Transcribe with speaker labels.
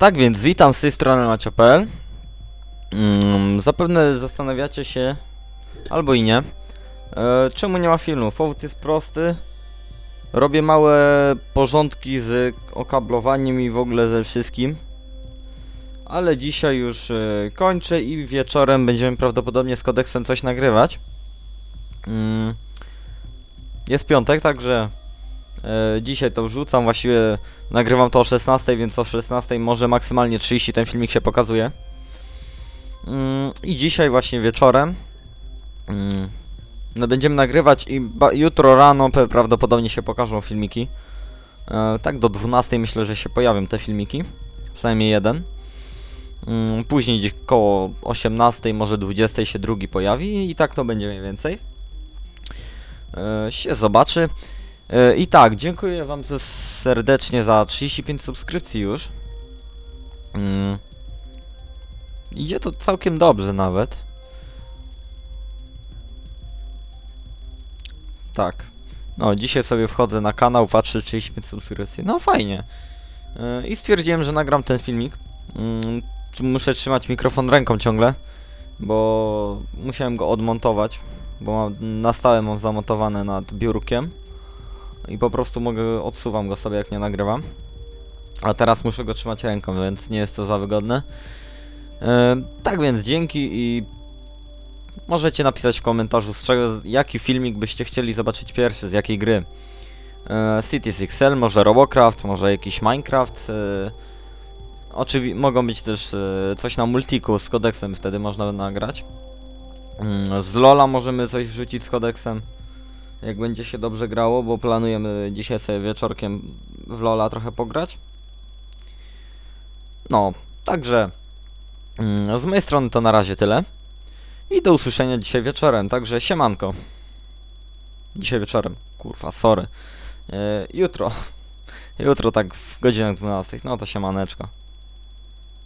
Speaker 1: Tak więc witam z tej strony Macio.pl mm, Zapewne zastanawiacie się, albo i nie, e, czemu nie ma filmów. Powód jest prosty. Robię małe porządki z okablowaniem i w ogóle ze wszystkim. Ale dzisiaj już e, kończę i wieczorem będziemy prawdopodobnie z kodeksem coś nagrywać. Mm, jest piątek, także e, dzisiaj to wrzucam. Właściwie Nagrywam to o 16, więc o 16 może maksymalnie 30 ten filmik się pokazuje. Mm, I dzisiaj właśnie wieczorem mm, no będziemy nagrywać i jutro rano prawdopodobnie się pokażą filmiki. E, tak do 12 myślę, że się pojawią te filmiki. Przynajmniej jeden. Mm, później gdzieś koło 18, może 20 się drugi pojawi i tak to będzie mniej więcej. E, się zobaczy. E, I tak, dziękuję wam serdecznie za 35 subskrypcji już. Mm. Idzie to całkiem dobrze nawet. Tak. No, dzisiaj sobie wchodzę na kanał, patrzę 35 subskrypcji. No fajnie. E, I stwierdziłem, że nagram ten filmik. Mm, Muszę trzymać mikrofon ręką ciągle, bo musiałem go odmontować, bo na stałe mam zamontowane nad biurkiem i po prostu mogę, odsuwam go sobie jak nie nagrywam. A teraz muszę go trzymać ręką, więc nie jest to za wygodne. E, tak więc dzięki i możecie napisać w komentarzu z czego, jaki filmik byście chcieli zobaczyć pierwszy, z jakiej gry. E, Cities XL, może Robocraft, może jakiś Minecraft. E, Oczywiście mogą być też coś na multiku z kodeksem, wtedy można nagrać. Mm, z Lola możemy coś wrzucić z kodeksem jak będzie się dobrze grało, bo planujemy dzisiaj sobie wieczorkiem w Lola trochę pograć. No, także mm, z mojej strony to na razie tyle. I do usłyszenia dzisiaj wieczorem, także siemanko. Dzisiaj wieczorem, kurwa, sorry. E, jutro. Jutro tak w godzinach 12, no to siemaneczko.